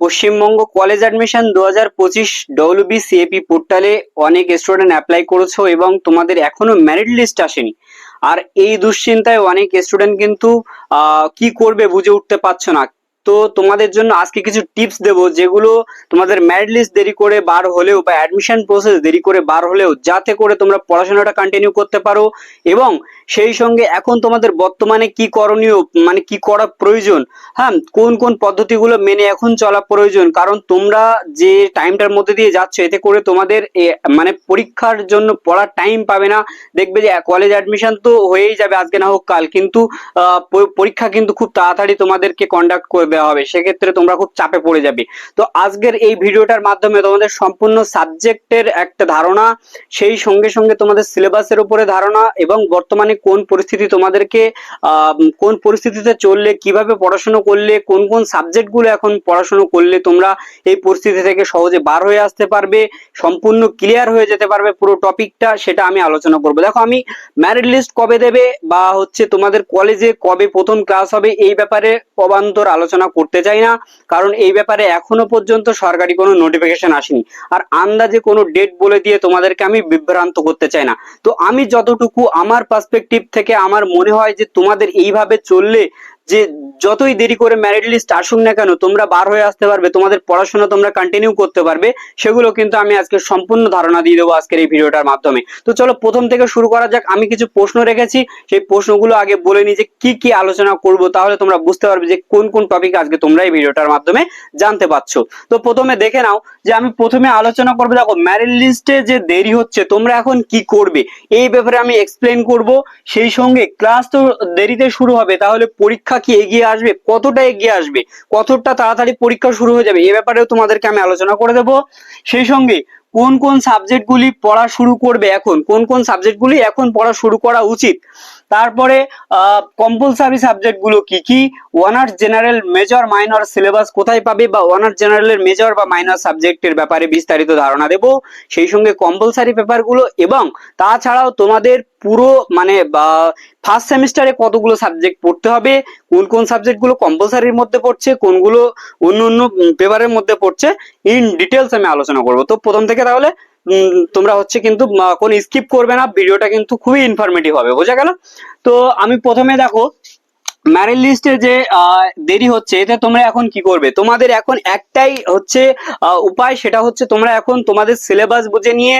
Paschimbanga college admission দু হাজার পঁচিশ ডব্লিউবি সিএপি পোর্টালে অনেক স্টুডেন্ট অ্যাপ্লাই করেছ এবং তোমাদের এখনও মেরিট লিস্ট আসেনি। আর এই দুশ্চিন্তায় অনেক স্টুডেন্ট কিন্তু কি করবে বুঝে উঠতে পারছ না। তো তোমাদের জন্য আজকে কিছু টিপস দেবো, যেগুলো তোমাদের মেরিট লিস্ট দেরি করে বার হলেও বা অ্যাডমিশন প্রসেস দেরি করে বার হলেও যাতে করে তোমরা পড়াশোনাটা কন্টিনিউ করতে পারো এবং সেই সঙ্গে এখন তোমাদের বর্তমানে কি করণীয় মানে কি করা প্রয়োজন হ্যাঁ কোন কোন পদ্ধতিগুলো মেনে এখন চলা প্রয়োজন, কারণ তোমরা যে টাইমটার মধ্যে দিয়ে যাচ্ছ, এতে করে তোমাদের মানে পরীক্ষার জন্য পড়ার টাইম পাবে না। দেখবে যে কলেজ অ্যাডমিশন তো হয়েই যাবে আজকে না হোক কাল, কিন্তু পরীক্ষা কিন্তু খুব তাড়াতাড়ি তোমাদেরকে কন্ডাক্ট করে দেওয়া হবে, সেক্ষেত্রে তোমরা খুব চাপে পড়ে যাবে। তো আজকের এই ভিডিওটার মাধ্যমে তোমাদের সম্পূর্ণ সাবজেক্টের একটা ধারণা, সেই সঙ্গে সঙ্গে তোমাদের সিলেবাসের উপরে ধারণা এবং বর্তমানে কোন পরিস্থিতি তোমাদেরকে কোন পরিস্থিতিতে চললে, কীভাবে পড়াশোনা করলে, কোন কোন সাবজেক্টগুলো এখন পড়াশোনা করলে তোমরা এই পরিস্থিতি থেকে সহজে বার হয়ে আসতে পারবে, সম্পূর্ণ ক্লিয়ার হয়ে যেতে পারবে পুরো টপিকটা, সেটা আমি আলোচনা করব। দেখো, আমি ম্যারিট লিস্ট কবে দেবে বা হচ্ছে তোমাদের কলেজে কবে প্রথম ক্লাস হবে, এই ব্যাপারে অবান্তর আলোচনা করতে চাই না, কারণ এই ব্যাপারে এখনও পর্যন্ত সরকারি কোনো নোটিফিকেশন আসেনি। আর আন্দাজে কোনো ডেট বলে দিয়ে তোমাদেরকে আমি বিভ্রান্ত করতে চাই না। তো আমি যতটুকু আমার পার্সপেক্টিভ থেকে আমার মনে হয় যে তোমাদের এইভাবে চললে যে যতই দেরি করে ম্যারিট লিস্ট আসুক না কেন, তোমরা বার হয়ে আসতে পারবে, তোমাদের পড়াশোনা তোমরা কন্টিনিউ করতে পারবে, সেগুলো কিন্তু আমি আজকে সম্পূর্ণ ধারণা দিয়ে দেবো আজকের এই ভিডিওটার মাধ্যমে। তো চলো প্রথম থেকে শুরু করা যাক, আমি কিছু প্রশ্ন রেখেছি, সেই প্রশ্নগুলো আগে বলে নিই যে কি কি আলোচনা করব, তাহলে তোমরা বুঝতে পারবে যে কোন কোন টপিক আজকে তোমরা এই ভিডিওটার মাধ্যমে জানতে পারছ। তো প্রথমে দেখে নাও যে আমি প্রথমে আলোচনা করব, দেখো ম্যারিট লিস্টে যে দেরি হচ্ছে, তোমরা এখন কি করবে? এই ব্যাপারে আমি এক্সপ্লেন করব, সেই সঙ্গে ক্লাস তো দেরিতে শুরু হবে, তাহলে পরীক্ষা কি এগিয়ে আসবে? কতটা এগিয়ে আসবে? কতটা তাড়াতাড়ি পরীক্ষা শুরু হয়ে যাবে? এ ব্যাপারেও তোমাদেরকে আমি আলোচনা করে দেব। সেই সঙ্গে কোন কোন সাবজেক্টগুলি পড়া শুরু করবে এখন? কোন কোন সাবজেক্টগুলি এখন পড়া শুরু করা উচিত? তারপরে কম্পালসারি সাবজেক্টগুলো কি কি? Honours general major minor syllabus কোথায় পাবে বা অনার্স জেনারেলের মেজর বা মাইনর সাবজেক্টের ব্যাপারে বিস্তারিত ধারণা দেব। সেই সঙ্গে কম্পালসারি পেপারগুলো এবং তাছাড়াও তোমাদের পুরো মানে ফার্স্ট সেমিস্টারে কতগুলো সাবজেক্ট পড়তে হবে, কোন কোন সাবজেক্টগুলো কম্পালসারির মধ্যে পড়ছে, কোনগুলো অন্য অন্য পেপারের মধ্যে পড়ছে ইন ডিটেলস আমি আলোচনা করব। তো প্রথম থেকে তাহলে তোমরা হচ্ছে কিন্তু কোন স্কিপ করবে না ভিডিওটা কিন্তু খুবই ইনফরমেটিভ হবে, বোঝা গেল? তো আমি প্রথমে দেখো ম্যারিট লিস্টে যে দেরি হচ্ছে, এতে তোমরা এখন কি করবে? তোমাদের এখন একটাই হচ্ছে উপায়, সেটা হচ্ছে তোমরা এখন তোমাদের সিলেবাস বুঝে নিয়ে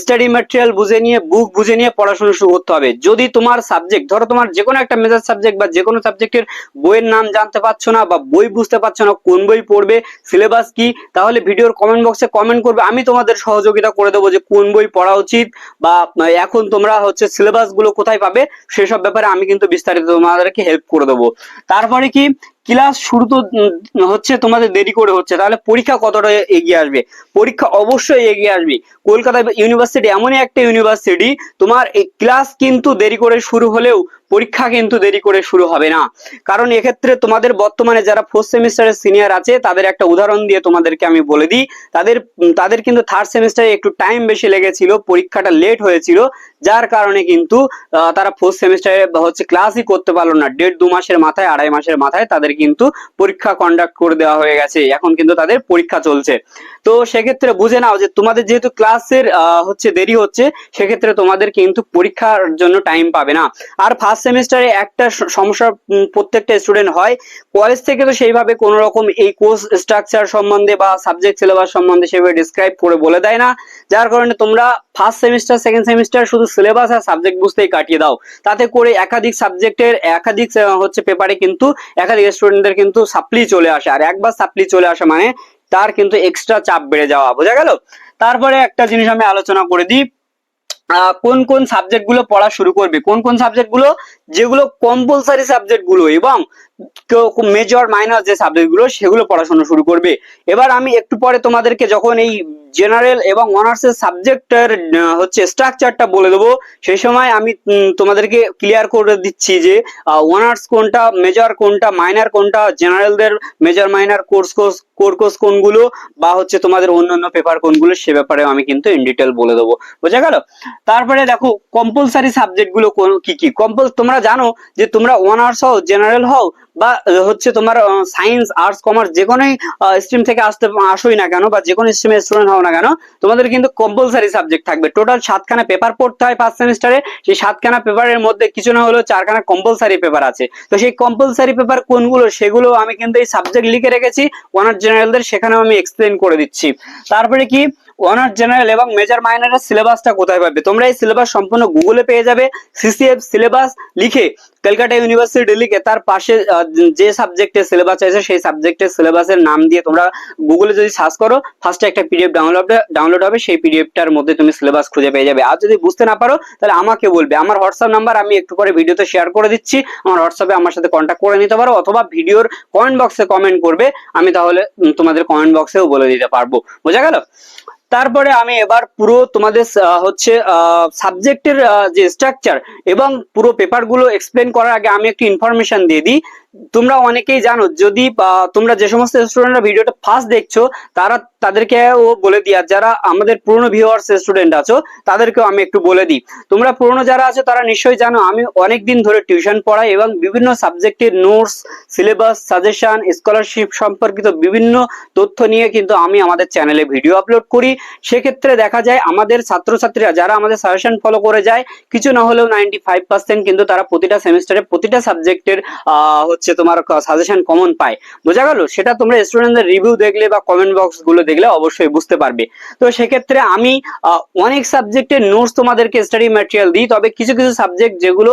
স্টাডি ম্যাটেরিয়াল বুঝে নিয়ে বুক বুঝে নিয়ে পড়াশোনা শুরু করতে হবে। যদি তোমার সাবজেক্ট ধরো তোমার যে কোনো একটা মেজর সাবজেক্ট বা যে কোনো সাবজেক্টের বইয়ের নাম জানতে পারছ না বা বই বুঝতে পারছ না, কোন বই পড়বে সিলেবাস কি, তাহলে ভিডিওর কমেন্ট বক্সে কমেন্ট করবে, আমি তোমাদের সহযোগিতা করে দেবো যে কোন বই পড়া উচিত বা, এখন তোমরা হচ্ছে সিলেবাসগুলো কোথায় পাবে, সেসব ব্যাপারে আমি কিন্তু বিস্তারিত তোমাদেরকে হেল্প করে দেবো। তারপরে কি? ক্লাস শুরু তো হচ্ছে তোমাদের দেরি করে হচ্ছে, তাহলে পরীক্ষা কতটা এগিয়ে আসবে? পরীক্ষা অবশ্যই এগিয়ে আসবে। কলকাতা ইউনিভার্সিটি এমনই একটা ইউনিভার্সিটি, তোমার ক্লাস কিন্তু দেরি করে শুরু হলেও পরীক্ষা কিন্তু দেরি করে শুরু হবে না। কারণ এক্ষেত্রে তোমাদের বর্তমানে যারা ফোর্থ সেমিস্টারের সিনিয়র আছে, তাদের একটা উদাহরণ দিয়ে তোমাদেরকে আমি বলে দিই। তাদের তাদের কিন্তু থার্ড সেমিস্টারে একটু টাইম বেশি লেগেছিল, পরীক্ষাটা লেট হয়েছিল, যার কারণে কিন্তু তারা ফোর্থ সেমিস্টারে হচ্ছে ক্লাসই করতে পারল না। দেড় দু মাসের মাথায়, আড়াই মাসের মাথায় তাদের কিন্তু পরীক্ষা কন্ডাক্ট করে দেওয়া হয়ে গেছে। এখন কিন্তু তাদের পরীক্ষা চলছে। তো সেক্ষেত্রে বুঝে নাও যে তোমাদের যেহেতু ক্লাসের হচ্ছে দেরি হচ্ছে, সেক্ষেত্রে তোমাদের কিন্তু পরীক্ষার জন্য টাইম পাবে না। আর ফার্স্ট সেমিস্টারে একটা সমস্যা প্রত্যেকটা স্টুডেন্ট হয়। কলেজ থেকে তো সেইভাবে কোনো রকম এই কোর্স স্ট্রাকচার সম্বন্ধে বা সাবজেক্ট সিলেবাস সম্বন্ধে সেভাবে ডিসক্রাইব করে বলে দেয় না। যার কারণে তোমরা ফার্স্ট সেমিস্টার সেকেন্ড সেমিস্টার শুধু সিলেবাস আর সাবজেক্ট বুঝতেই কাটিয়ে দাও। তাতে করে একাধিক সাবজেক্টের একাধিক হচ্ছে পেপারে কিন্তু একাধিক স্টুডেন্টদের কিন্তু সাপ্লি চলে আসে। আর একবার সাপ্লি চলে আসে মানে তার কিন্তু এক্সট্রা চাপ বেড়ে যাওয়া, বোঝা গেল? তারপরে একটা জিনিস আমি আলোচনা করে দিই। কোন কোন সাবজেক্টগুলো পড়া শুরু করবে? কোন কোন সাবজেক্টগুলো যেগুলো কম্পালসারি সাবজেক্টগুলো এবং মেজর মাইনর যে সাবজেক্টগুলো, সেগুলো পড়াশোনা শুরু করবে। এবার আমি একটু পরে তোমাদেরকে যখন এই জেনারেল এবং অনার্স এর সাবজেক্টের হচ্ছে স্ট্রাকচারটা বলে দেবো, সেই সময় আমি তোমাদেরকে ক্লিয়ার করে দিচ্ছি যে অনার্স কোনটা মেজর কোনটা মাইনার কোনটা জেনারেলদের major minor course course core course কোনগুলো, বা হচ্ছে তোমাদের অন্যান্য পেপার কোনগুলো, সে ব্যাপারে আমি কিন্তু ইন ডিটেল বলে দেবো। বোঝা গেল? তারপরে দেখো কম্পালসারি সাবজেক্টগুলো কোন- কি কি? কম্পাল তোমরা জানো যে তোমরা অনার্স হও জেনারেল হও, বা হচ্ছে তোমার সায়েন্স আর্টস কমার্স যে কোনো স্ট্রিম থেকে আসতে, আসোই না কেন বা যে কোনো স্ট্রিমের স্টুডেন্ট হও না কেন, তোমাদের কিন্তু কম্পালসারি সাবজেক্ট থাকবে। টোটাল সাতখানা পেপার পড়তে হয় ফার্স্ট সেমিস্টারে সেই সাতখানা পেপারের মধ্যে কিছু না হলেও চারখানা কম্পালসারি পেপার আছে। তো সেই কম্পালসারি পেপার কোনগুলো, সেগুলো আমি কিন্তু এই সাবজেক্ট লিখে রেখেছি অনার্স জেনারেলদের সেখানেও আমি এক্সপ্লেন করে দিচ্ছি। তারপরে কি অনার্স জেনারেল এবং মেজর মাইনরের সিলেবাসটা কোথায় পাবে? তোমরা এই সিলেবাস সম্পূর্ণ গুগলে পেয়ে যাবে। সিসিএফ সিলেবাস লিখে কলকাতা ইউনিভার্সিটি লিখে তার পাশে যে সাবজেক্টের সিলেবাস আছে, সেই সাবজেক্টের সিলেবাসের নাম দিয়ে তোমরা গুগলে যদি সার্চ করো ফার্স্টে একটা পিডিএফ ডাউনলোড ডাউনলোড হবে, সেই পিডিএফটার মধ্যে তুমি সিলেবাস খুঁজে পেয়ে যাবে। আর যদি বুঝতে না পারো, তাহলে আমাকে বলবে। আমার হোয়াটসঅ্যাপ নাম্বার আমি একটু পরে ভিডিওতে শেয়ার করে দিচ্ছি। আমার হোয়াটসঅ্যাপে আমার সাথে কন্ট্যাক্ট করে নিতে পারো অথবা ভিডিওর কমেন্ট বক্সে কমেন্ট করবে। আমি তাহলে তোমাদের কমেন্ট বক্সেও বলে দিতে পারব। বোঝা গেল? তারপরে আমি এবার পুরো তোমাদের হচ্ছে সাবজেক্টের যে স্ট্রাকচার এবং পুরো পেপারগুলো এক্সপ্লেন করার আগে আমি একটু ইনফরমেশন দিয়ে দিই। তোমরা অনেকেই জানো, যদি তোমরা যে সমস্ত স্টুডেন্টরা ভিডিওটা ফার্স্ট দেখছ, তারা তাদেরকে ও বলে আর যারা আমাদের পুরনো ভিউয়ার্স স্টুডেন্ট আছো, তাদেরকেও আমি একটু বলে দিই। তোমরা পুরনো যারা আছো, তারা নিশ্চয়ই জানো, আমি অনেক দিন ধরে টিউশন পড়াই এবং বিভিন্ন সাবজেক্টের নোটস সিলেবাস সাজেশন স্কলারশিপ সম্পর্কিত বিভিন্ন তথ্য নিয়ে কিন্তু আমি আমাদের চ্যানেলে ভিডিও আপলোড করি। সেক্ষেত্রে দেখা যায়, আমাদের ছাত্রছাত্রীরা যারা আমাদের সাজেশন ফলো করে যায়, কিছু না হলেও নাইনটি ফাইভ পার্সেন্ট কিন্তু তারা প্রতিটা সেমিস্টারে প্রতিটা সাবজেক্টের হচ্ছে তোমার সাজেশন কমন পায়। বোঝা গেল? সেটা তোমরা স্টুডেন্টদের রিভিউ দেখলে বা কমেন্ট বক্সগুলো দেখলে অবশ্যই বুঝতে পারবে। তো সেক্ষেত্রে আমি অনেক সাবজেক্টের নোটস তোমাদেরকে স্টাডি ম্যাটেরিয়াল দিই, তবে কিছু কিছু সাবজেক্ট যেগুলো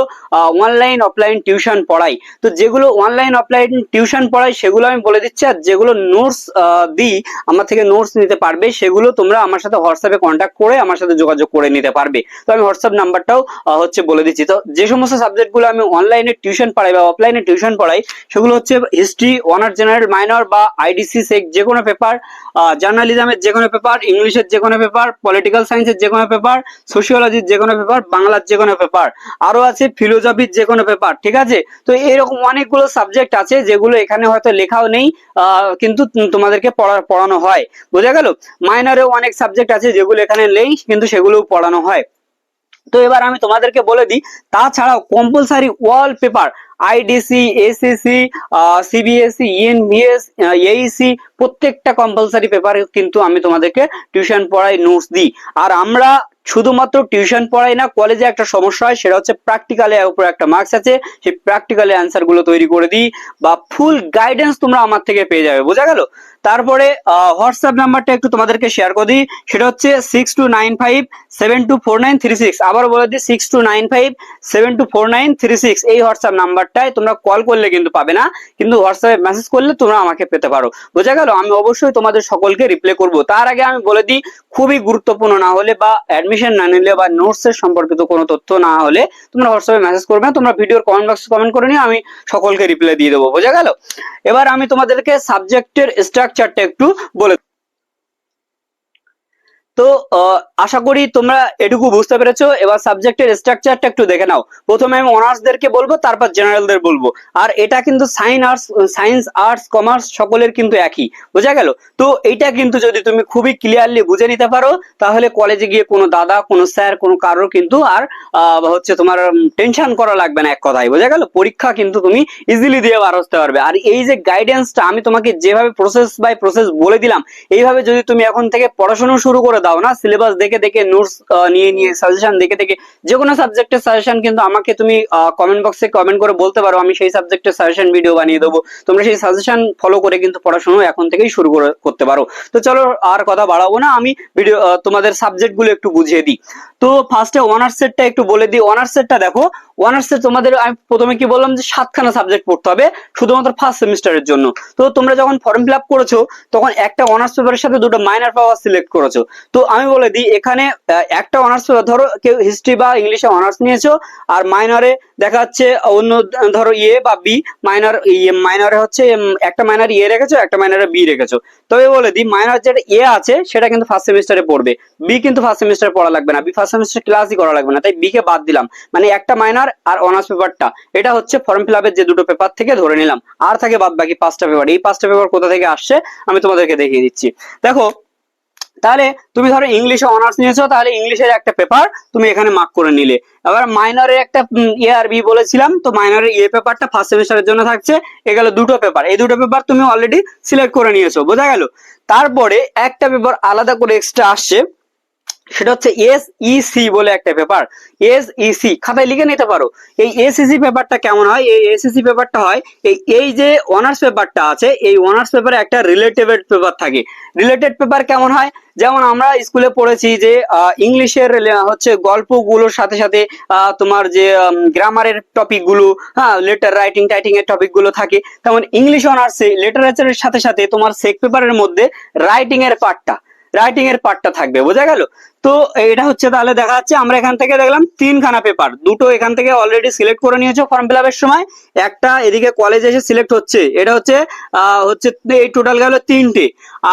অনলাইন অফলাইন টিউশন পড়াই। তো যেগুলো অনলাইন অফলাইন টিউশন পড়াই, সেগুলো আমি বলে দিচ্ছি, আর যেগুলো নোটস দিই, আমার থেকে নোটস নিতে পারবে, সেগুলো তোমরা আমার সাথে হোয়াটসঅ্যাপে কন্ট্যাক্ট করে আমার সাথে যোগাযোগ করে নিতে পারবে। তো আমি হোয়াটসঅ্যাপ নাম্বারটাও হচ্ছে বলে দিচ্ছি। তো যে সমস্ত সাবজেক্টগুলো আমি অনলাইনে টিউশন পড়াই বা অফলাইনে টিউশন পড়াই সেগুলো হচ্ছে হিস্ট্রি অনার্স জেনারেল মাইনর বা আইডিসি সেক যে কোনো পেপার জার্নালিজমের যে কোনো পেপার ইংলিশের যে কোনো পেপার পলিটিক্যাল সায়েন্সের যে কোনো পেপার সোশিওলজির যে কোনো পেপার বাংলার যে কোনো পেপার আরও আছে ফিলোসফির যে কোনো পেপার ঠিক আছে? তো এরকম অনেকগুলো সাবজেক্ট আছে যেগুলো এখানে হয়তো লেখাও নেই কিন্তু তোমাদেরকে পড়া, পড়ানো হয়। বোঝা গেল? মাইনরেও অনেক সাবজেক্ট আছে যেগুলো এখানে নেই, কিন্তু সেগুলোও পড়ানো হয়। তো এবার আমি তোমাদেরকে বলে দিই, তাছাড়াও কম্পালসারি ওয়াল paper IDC SSC CBSE ENVS AEC প্রত্যেকটা কম্পালসারি পেপার কিন্তু আমি তোমাদেরকে টিউশন পড়াই নোটস দিই। আর আমরা শুধুমাত্র টিউশন পড়াই না কলেজে একটা সমস্যা হয়, সেটা হচ্ছে প্র্যাকটিক্যালে উপর একটা মার্কস আছে, সেই প্র্যাকটিক্যালে অ্যান্সারগুলো তৈরি করে দিই, বা ফুল গাইডেন্স তোমরা আমার থেকে পেয়ে যাবে, বোঝা গেল? তারপরে হোয়াটসঅ্যাপ নাম্বারটা একটু তোমাদেরকে শেয়ার করে দিই। সেটা হচ্ছে six two nine five seven two four nine three six আবার বলে দিই six two nine five seven two four nine three six এই হোয়াটসঅ্যাপ নাম্বারটায় তোমরা কল করলে কিন্তু পাবে না কিন্তু হোয়াটসঅ্যাপে মেসেজ করলে তোমরা আমাকে পেতে পারো। বোঝা গেল আমি অবশ্যই তোমাদের সকলকে রিপ্লাই করব। তার আগে আমি বলে দিই খুবই গুরুত্বপূর্ণ না হলে বা অ্যাডমিশন না নিলে বা নোটস এর সম্পর্কিত কোনো তথ্য না হলে তোমরা হোয়াটসঅ্যাপে মেসেজ করবে না, তোমরা ভিডিওর কমেন্ট বক্সে কমেন্ট করে নিও আমি সকলকে রিপ্লাই দিয়ে দেবো। বোঝা গেল? এবার আমি তোমাদেরকে সাবজেক্টের স্ট্রাকচারটা একটু বলে তো আশা করি তোমরা এটুকু বুঝতে পেরেছ। এবার সাবজেক্টের স্ট্রাকচারটা একটু দেখে নাও। প্রথমে আমি অনার্সদেরকে বলব, তারপর জেনারেলদের বলব। আর এটা কিন্তু science arts science arts commerce সকলের কিন্তু একই। বোঝা গেল? তো এইটা কিন্তু যদি তুমি খুবই ক্লিয়ারলি বুঝে নিতে পারো, তাহলে কলেজে গিয়ে কোনো দাদা, কোনো স্যার কোনো কারোর কিন্তু আর হচ্ছে তোমার টেনশন করা লাগবে না এক কথায়। বোঝা গেল? পরীক্ষা কিন্তু তুমি ইজিলি দিয়ে বার আসতে পারবে। আর এই যে গাইডেন্সটা আমি তোমাকে যেভাবে প্রসেস বাই প্রসেস বলে দিলাম, এইভাবে যদি তুমি এখন থেকে পড়াশোনা শুরু করে দাও না সিলেবাস দেখে দেখে নোটস নিয়ে নিয়ে সাজেশন দেখে দেখে যে কোনো সাবজেক্টের সাজেশন কিন্তু আমাকে তুমি কমেন্ট বক্সে কমেন্ট করে বলতে পারো, আমি সেই সাবজেক্টের সাজেশন ভিডিও বানিয়ে দেবো। তোমরা সেই সাজেশন ফলো করে কিন্তু পড়াশোনা এখন থেকেই শুরু করতে পারো। তো চলো আর কথা বাড়াবো না, আমি ভিডিও তোমাদের সাবজেক্টগুলো একটু বুঝিয়ে দিই। তো ফার্স্টে অনার্স সেটটা একটু বলে দিই। অনার্স সেটটা দেখো অনার্সে তোমাদের, আমি প্রথমে কি বললাম যে সাতখানা সাবজেক্ট পড়তে হবে, শুধুমাত্র ফার্স্ট সেমিস্টারের জন্য। তো তোমরা যখন ফর্ম ফিল আপ করেছ, তখন একটা অনার্স পেপারের সাথে দুটো মাইনার পাওয়ার সিলেক্ট করেছ। তো আমি বলে দিই, এখানে একটা অনার্স ধরো কেউ হিস্ট্রি বা ইংলিশে অনার্স নিয়েছো, আর মাইনরে দেখা যাচ্ছে অন্য, ধরো ইয়ে বা বি মাইনর ইয়ে মাইনরে হচ্ছে একটা মাইনর ইয়ে রেখেছো, একটা মাইনরে বি রেখেছো। তবে বলে দিই মাইনর যেটা এ আছে, সেটা কিন্তু ফার্স্ট সেমিস্টারে পড়বে। বি কিন্তু ফার্স্ট সেমিস্টারে পড়া লাগবে না। বি ফার্স্ট সেমিস্টার ক্লাসই করা লাগবে না। তাই বি কে বাদ দিলাম। মানে একটা মাইনর আর অনার্স পেপারটা এটা হচ্ছে ফর্ম ফিল আপের যে দুটো পেপার থেকে ধরে নিলাম। আর থাকে বাদ বাকি পাঁচটা পেপার এই পাঁচটা পেপার কোথা থেকে আসছে, আমি তোমাদেরকে দেখিয়ে দিচ্ছি। দেখো তাহলে তুমি ধরো ইংলিশে অনার্স নিয়েছো, তাহলে ইংলিশের একটা পেপার তুমি এখানে মার্ক করে নিলে। এবার মাইনরের একটা এ আর বি বলেছিলাম, তো মাইনরের এ পেপারটা ফার্স্ট সেমিস্টারের জন্য থাকছে, এ গেল দুটো পেপার এই দুটো পেপার তুমি অলরেডি সিলেক্ট করে নিয়েছো, বোঝা গেল? তারপরে একটা পেপার আলাদা করে এক্সট্রা আসছে সেটা হচ্ছে এস ইসি বলে একটা পেপার এস ইসি খাতায় লিখে নিতে পারো। এই এসইসি পেপারটা কেমন হয়? এই এসইসি পেপারটা হয়, এই এই যে অনার্স পেপারটা আছে, এই অনার্স পেপারে একটা রিলেটেড পেপার থাকে। রিলেটেড পেপার কেমন হয়? যেমন আমরা স্কুলে পড়েছি যে ইংলিশের হচ্ছে গল্পগুলোর সাথে সাথে তোমার যে গ্রামারের টপিকগুলো হ্যাঁ লেটার রাইটিং টাইটিং এর টপিকগুলো থাকে। তেমন ইংলিশ অনার্সে লিটারেচারের সাথে সাথে তোমার সেক পেপারের মধ্যে রাইটিং এর পার্টটা রাইটিং এর পার্টটা থাকবে, বোঝা গেল? তো এটা হচ্ছে তাহলে দেখা যাচ্ছে, আমরা এখান থেকে দেখলাম তিনখানা পেপার দুটো এখান থেকে অলরেডি সিলেক্ট করে নিয়েছো ফর্ম ফিল সময়, একটা এদিকে কলেজে এসে সিলেক্ট হচ্ছে, এটা হচ্ছে হচ্ছে, এই টোটাল গেল তিনটে,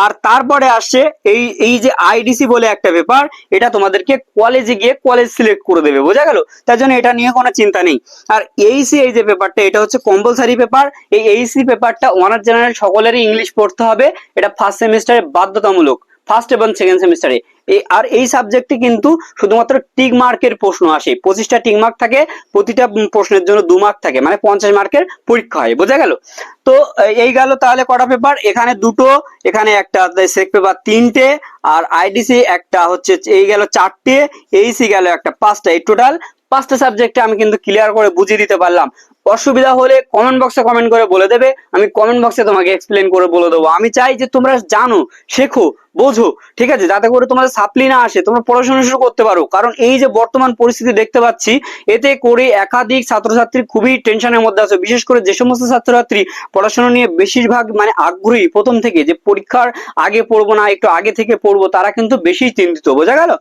আর তারপরে আসছে এই এই যে আইডিসি বলে একটা পেপার এটা তোমাদেরকে কলেজে গিয়ে কলেজ সিলেক্ট করে দেবে, বোঝা গেল? তার জন্য এটা নিয়ে কোনো চিন্তা নেই। আর এইসি এই যে পেপারটা এটা হচ্ছে কম্পালসারি পেপার এই এইসি পেপারটা অনার জেনারেল সকলেরই ইংলিশ পড়তে হবে, এটা ফার্স্ট সেমিস্টারে বাধ্যতামূলক। ফার্স্ট এবং সেকেন্ড সেমিস্টারে এই, আর এই সাবজেক্টে কিন্তু শুধুমাত্র টিক মার্কের প্রশ্ন আসে। পঁচিশটা টিক মার্ক থাকে, প্রতিটা প্রশ্নের জন্য দু মার্ক থাকে মানে পঞ্চাশ মার্কের পরীক্ষা হয়, বোঝা গেল? তো, এই গেল তাহলে কটা পেপার এখানে দুটো, এখানে একটা সেক পেপার তিনটে, আর আইডিসি একটা হচ্ছে, এই গেল চারটে এইসি গেল একটা পাঁচটা। এই টোটাল পাঁচটা সাবজেক্টে আমি কিন্তু ক্লিয়ার করে বুঝিয়ে দিতে পারলাম। অসুবিধা হলে কমেন্ট বক্সে কমেন্ট করে বলে দেবে, আমি কমেন্ট বক্সে তোমাকে এক্সপ্লেন করে বলে দেবো। আমি চাই যে তোমরা জানো, শেখো বোঝো, ঠিক আছে? যাতে করে তোমাদের সাপ্লি না আসে, তোমরা পড়াশোনা শুরু করতে পারো। কারণ এই যে বর্তমান পরিস্থিতি দেখতে পাচ্ছি, এতে করে একাধিক ছাত্রছাত্রী খুবই টেনশনের মধ্যে আছে। বিশেষ করে যে সমস্ত ছাত্রছাত্রী পড়াশোনা নিয়ে বেশিরভাগ মানে আগ্রহী, প্রথম থেকে যে পরীক্ষার আগে পড়ব না, একটু আগে থেকে পড়ব, তারা কিন্তু বেশি চিন্তিত, বোঝা গেল?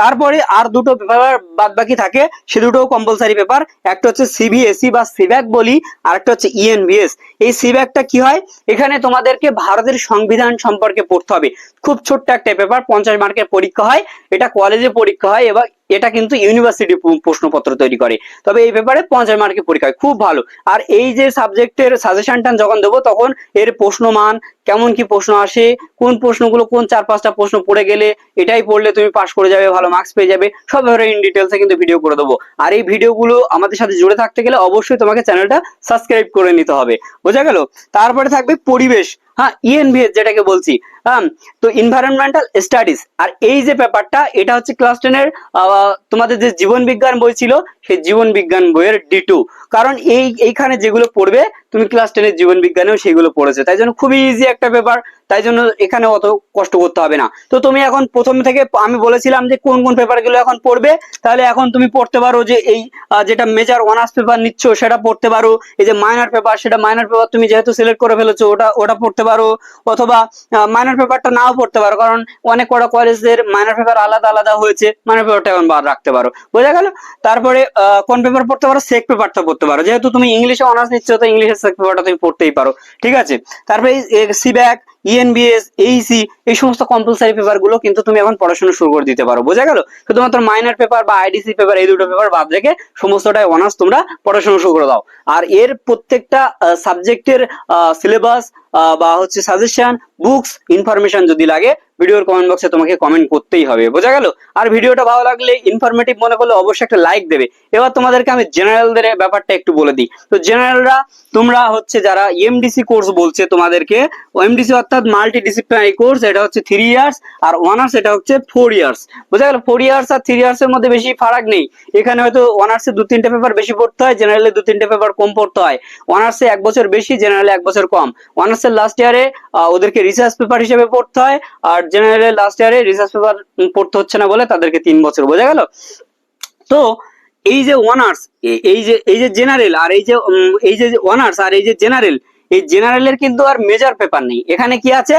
তারপরে আর দুটো পেপার বাদ বাকি থাকে, সে দুটো কম্পালসারি পেপার একটা হচ্ছে সিবিএসই বা সিব্যাক বলি, আর একটা হচ্ছে ইএনভিএস এই সিব্যাকটা কি হয়? এখানে তোমাদেরকে ভারতের সংবিধান সম্পর্কে পড়তে হবে। খুব ছোট্ট একটা পেপার পঞ্চাশ মার্কের পরীক্ষা হয় এটা কলেজে পরীক্ষা হয় এবং এটা কিন্তু ইউনিভার্সিটি প্রশ্নপত্র তৈরি করে। তবে এই পেপারে পঞ্চাশ মার্কের পরীক্ষা হয়। খুব ভালো। আর এই যে সাবজেক্টের সাজেশনটা যখন দেবো, তখন এর প্রশ্নমান, কেমন কি প্রশ্ন আসে, কোন প্রশ্নগুলো, কোন চার পাঁচটা প্রশ্ন পড়ে গেলে, এটাই পড়লে তুমি পাস করে যাবে, ভালো মার্কস পেয়ে যাবে, সব ব্যাপারে ইন ডিটেলসে কিন্তু ভিডিও করে দেবো। আর এই ভিডিওগুলো আমাদের সাথে জুড়ে থাকতে গেলে অবশ্যই তোমাকে চ্যানেলটা সাবস্ক্রাইব করে নিতে হবে। বোঝা গেল? তারপরে থাকবে পরিবেশ। হ্যাঁ ইএনভিএস যেটাকে বলছি। হ্যাঁ তো ইনভায়রনমেন্টাল স্টাডিজ আর এই যে পেপারটা এটা হচ্ছে ক্লাস টেনের তোমাদের যে জীবন বিজ্ঞান বই ছিল সেই জীবন বিজ্ঞান বইয়ের ডি টু কারণ এই, এইখানে যেগুলো পড়বে, তুমি ক্লাস টেনের জীবন বিজ্ঞানেও সেগুলো পড়েছো। তাই জন্য খুবই ইজি একটা পেপার তাই জন্য এখানে অত কষ্ট করতে হবে না। তো তুমি এখন প্রথম থেকে আমি বলেছিলাম যে কোন কোন পেপারগুলো এখন পড়বে, তাহলে এখন তুমি পড়তে পারো যে এই যেটা মেজর অনার্স পেপার নিচ্ছ, সেটা পড়তে পারো। এই যে মাইনার পেপার সেটা মাইনার পেপার তুমি যেহেতু সিলেক্ট করে ফেলেছো, ওটা ওটা পড়তে পারো। অথবা মাইনার পেপারটা নাও পড়তে পারো, কারণ অনেক কটা কলেজের মাইনার পেপার আলাদা আলাদা হয়েছে। মাইনার পেপারটা এখন বাদ রাখতে পারো। বোঝা গেল? তারপরে কোন পেপার পড়তে পারো? সেক পেপারটা পড়তে পারো। যেহেতু তুমি ইংলিশে অনার্স নিচ্ছ, তো ইংলিশের সেক পেপারটা তুমি পড়তেই পারো। ঠিক আছে? তারপরে সিব্যাক ইএনবিএস এইসি এই সমস্ত কম্পালসারি পেপারগুলো কিন্তু তুমি এখন পড়াশোনা শুরু করে দিতে পারো। বোঝা গেল? শুধুমাত্র মাইনার পেপার বা আইডিসি পেপার এই দুটো পেপার বাদ রেখে সমস্তটাই অনার্স তোমরা পড়াশোনা শুরু করে দাও। আর এর প্রত্যেকটা সাবজেক্টের সিলেবাস বা হচ্ছে সাজেশন বুকস ইনফরমেশন যদি লাগে ভিডিওর কমেন্ট বক্সে তোমাকে কমেন্ট করতেই হবে। বোঝা গেল? আর ভিডিওটা ভালো লাগলে ইনফরমেটিভ মনে করলে অবশ্যই একটা লাইক দেবে। এবার তোমাদেরকে আমি জেনারেলদের ব্যাপারটা একটু বলে দিই। তো জেনারেলরা তোমরা হচ্ছে যারা এমডিসি কোর্স বলছে তোমাদেরকে এমডিসি অর্থাৎ মাল্টি ডিসিপ্লিনারি কোর্স এটা হচ্ছে থ্রি ইয়ার্স আর অনার্স এটা হচ্ছে ফোর ইয়ার্স বোঝা গেল? ফোর ইয়ার্স আর থ্রি ইয়ার্স এর মধ্যে বেশি ফারাক নেই। এখানে হয়তো অনার্সে দু তিনটে পেপার বেশি পড়তে হয় জেনারেলে দু তিনটে পেপার কম পড়তে হয়। অনার্সে এক বছর বেশি জেনারেলে এক বছর কম। অনার্সের লাস্ট ইয়ারে ওদেরকে রিসার্চ পেপার হিসেবে পড়তে হয়, আর জেনারেলের লাস্ট ইয়ারে রিসার্চ পেপার পড়তে হচ্ছে না বলে তাদেরকে তিন বছর, বোঝা গেল? তো, এই যে অনার্স এই যে এই যে জেনারেল আর এই যে এই যে অনার্স আর এই যে জেনারেল এই জেনারেলের কিন্তু আর মেজর পেপার নেই। এখানে কি আছে?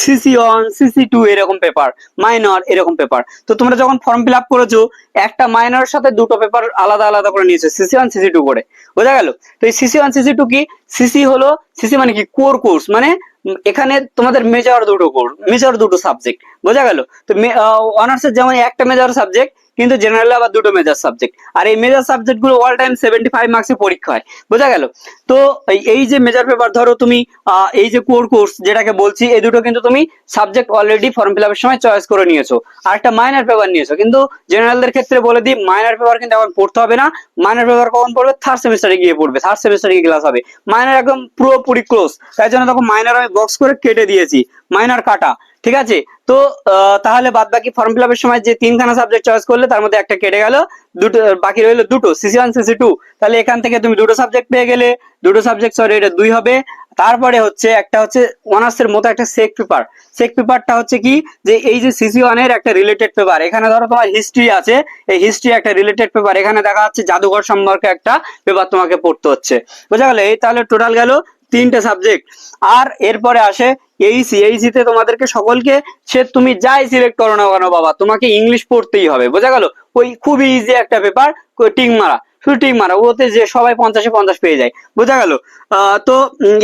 সিসি ওয়ান সিসি টু এরকম পেপার মাইনর এরকম পেপার তো তোমরা যখন ফর্ম ফিল আপ করেছ, একটা মাইনরের সাথে দুটো পেপার আলাদা আলাদা করে নিয়েছো সিসি ওয়ান সিসি টু করে। বোঝা গেল? তো এই সিসি ওয়ান সিসি টু কি? সিসি হলো সিসি মানে কি? কোর কোর্স মানে এখানে তোমাদের মেজর দুটো মেজর দুটো সাবজেক্ট বোঝা গেল? তো অনার্সের যেমন একটা মেজর সাবজেক্ট কিন্তু জেনারেল আবার দুটো মেজর সাবজেক্ট আর এই মেজর সাবজেক্টগুলো অল টাইম সেভেন্টি ফাইভ মার্কসের পরীক্ষা হয়, বোঝা গেল? তো এই যে মেজর পেপার ধরো তুমি এই যে কোর কোর্স যেটাকে বলছি, এই দুটো কিন্তু তুমি সাবজেক্ট অলরেডি ফর্ম ফিল আপের সময় চয়েস করে নিয়েছো। আর একটা মাইনার পেপার নিয়েছো, কিন্তু জেনারেলদের ক্ষেত্রে বলে দিই মাইনার পেপার কিন্তু এখন পড়তে হবে না। মাইনার পেপার কখন পড়বে? থার্ড সেমিস্টারে গিয়ে পড়বে থার্ড সেমিস্টারে গিয়ে ক্লাস হবে। মাইনার একদম পুরোপুরি ক্লোজ তাই জন্য তখন মাইনার আমি বক্স করে কেটে দিয়েছি মাইনার কাটা, ঠিক আছে? তো তাহলে বাদ বাকি ফর্ম ফিল আপের সময় যে তিনখানা সাবজেক্ট চয়েস করলে তার মধ্যে একটা কেটে গেল, দুটো বাকি রইল দুটো সিসি ওয়ান সিসি টু তাহলে এখান থেকে তুমি দুটো সাবজেক্ট পেয়ে গেলে, দুটো সাবজেক্ট সরি এটা দুই হবে, তারপরে হচ্ছে একটা হচ্ছে অনার্সের মতো একটা সেক পেপার সেক পেপারটা হচ্ছে কি, যে এই যে সিসি ওয়ানের একটা রিলেটেড পেপার এখানে ধরো তোমার হিস্ট্রি আছে, এই হিস্ট্রি একটা রিলেটেড পেপার এখানে দেখা যাচ্ছে জাদুঘর সম্পর্কে একটা পেপার তোমাকে পড়তে হচ্ছে, বোঝা গেল? এই তাহলে টোটাল গেল তিনটে সাবজেক্ট আর এরপরে আসে এইসি তে তোমাদেরকে সকলকে সে তুমি যাই সিলেক্ট করো না কেন বাবা, তোমাকে ইংলিশ পড়তেই হবে, বোঝা গেল? ওই খুবই ইজি একটা পেপার টিং মারা। শুধু মারা, ওতে যে সবাই পঞ্চাশে পঞ্চাশ পেয়ে যায়, বোঝা গেল? তো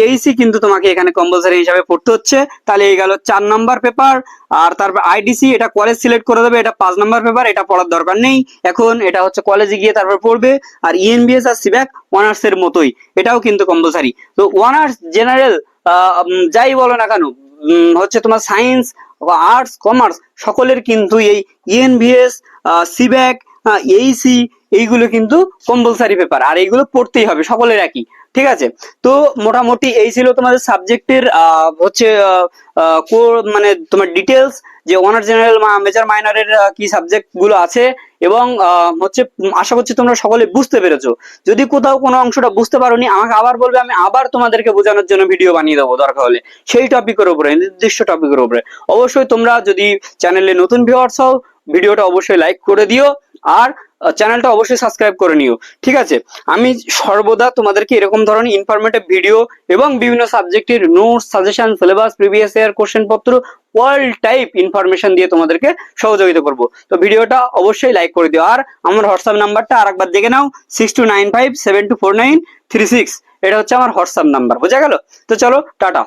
এইসি কিন্তু তোমাকে এখানে কম্পালসারি হিসাবে পড়তে হচ্ছে। তাহলে এই গেল চার নাম্বার পেপার আর তারপর আইডিসি এটা কলেজ সিলেক্ট করে দেবে, এটা পাঁচ নাম্বার পেপার এটা পড়ার দরকার নেই। এখন এটা হচ্ছে কলেজে গিয়ে তারপর পড়বে, আর E ইএনবিএস আর সিব্যাক অনার্স এর মতোই, এটাও কিন্তু কম্পালসারি তো অনার্স জেনারেল যাই বলো না কেন হচ্ছে তোমার সায়েন্স আর্টস কমার্স সকলের কিন্তু এই E ইএনভিএস সিব্যাক এইসি এইগুলো কিন্তু কম্পালসারি পেপার আর এইগুলো পড়তেই হবে, সকলের একই, ঠিক আছে? তো মোটামুটি এই ছিল তোমাদের সাবজেক্টের হচ্ছে core মানে তোমার ডিটেলস যে অনার জেনারেল মেজর মাইনরের কি সাবজেক্টগুলো আছে এবং হচ্ছে আশা করছি তোমরা সকলে বুঝতে পেরেছ। যদি কোথাও কোনো অংশটা বুঝতে পারোনি, আমাকে আবার বলবে, আমি আবার তোমাদেরকে বোঝানোর জন্য ভিডিও বানিয়ে দেবো দরকার হলে। সেই টপিকের উপরে, নির্দিষ্ট টপিকের উপরে। অবশ্যই তোমরা যদি চ্যানেলে নতুন ভিউয়ার্স হও, ভিডিওটা অবশ্যই লাইক করে দিও, আর চ্যানেলটা অবশ্যই সাবস্ক্রাইব করে নিও। ঠিক আছে? আমি সর্বদা তোমাদেরকে এরকম ধরনের ইনফরমেটিভ ভিডিও এবং বিভিন্ন সাবজেক্টের notes suggestion syllabus previous year question পত্র অল টাইপ ইনফরমেশন দিয়ে তোমাদেরকে সহযোগিতা করব। তো ভিডিওটা অবশ্যই লাইক করে দিও। আর আমার হোয়াটসঅ্যাপ নাম্বারটা আরেকবার দেখে নাও six two nine five seven two four nine three six এটা হচ্ছে আমার হোয়াটসঅ্যাপ নাম্বার। বোঝা গেল? তো চলো, টাটা।